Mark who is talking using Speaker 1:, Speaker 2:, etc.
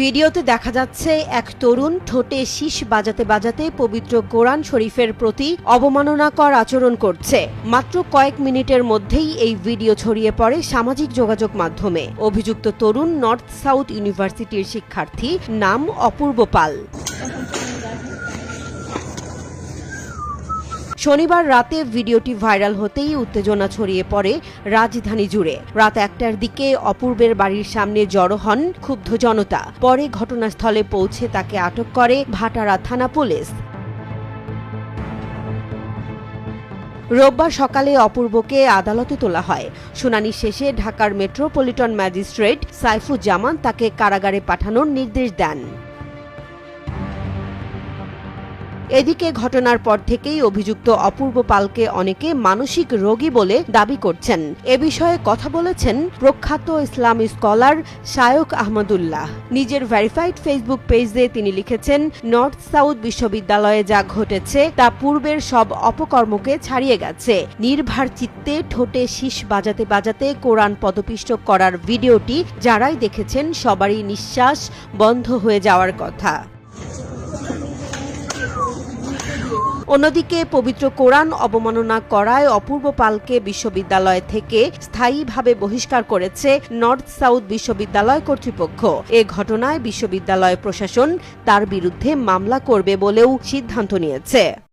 Speaker 1: ভিডিওতে দেখা যাচ্ছে এক তরুণ ঠোঁটে শীষ বাজাতে বাজাতে পবিত্র কোরআন শরীফের প্রতি অবমাননাকর আচরণ করছে। মাত্র কয়েক মিনিটের মধ্যেই এই ভিডিও ছড়িয়ে পড়ে সামাজিক যোগাযোগ মাধ্যমে। অভিযুক্ত তরুণ নর্থ সাউথ ইউনিভার্সিটির শিক্ষার্থী নাম অপূর্ব পাল। শনিবার রাতে ভিডিওটি ভাইরাল হতেই উত্তেজনা ছড়িয়ে পড়ে রাজধানী জুড়ে। রাত একটার দিকে অপূর্বের বাড়ির সামনে জড়ো হন ক্ষুব্ধ জনতা। পরে ঘটনাস্থলে পৌঁছে তাকে আটক করে ভাটারা থানা পুলিশ। রোববার সকালে অপূর্বকে আদালতে তোলা হয়। শুনানি শেষে ঢাকার মেট্রোপলিটন ম্যাজিস্ট্রেট সাইফুজ্জামান তাকে কারাগারে পাঠানোর নির্দেশ দেন। এদিকে ঘটনার পর থেকেই অভিযুক্ত অপূর্ব পালকে অনেকে মানসিক রোগী বলে দাবি করছেন। এ বিষয়ে কথা বলেছেন প্রখ্যাত ইসলামী স্কলার শায়ক আহমদুল্লাহ। নিজের ভেরিফাইড ফেসবুক পেজে তিনি লিখেছেন, নর্থ সাউথ বিশ্ববিদ্যালয়ে যা ঘটেছে তা পূর্বের সব অপকর্মকে ছাড়িয়ে গেছে। নির্ভার চিত্তে ঠোঁটে শীষ বাজাতে বাজাতে কোরআন পদপিষ্ট করার ভিডিওটি যারাই দেখেছেন সবারই নিঃশ্বাস বন্ধ হয়ে যাওয়ার কথা। অন্যদিকে পবিত্র কোরআন অবমাননা করায় অপূর্ব পালকে বিশ্ববিদ্যালয় থেকে স্থায়ীভাবে বহিষ্কার করেছে নর্থ সাউথ বিশ্ববিদ্যালয় কর্তৃপক্ষ। এ ঘটনায় বিশ্ববিদ্যালয় প্রশাসন তার বিরুদ্ধে মামলা করবে বলেও সিদ্ধান্ত নিয়েছে।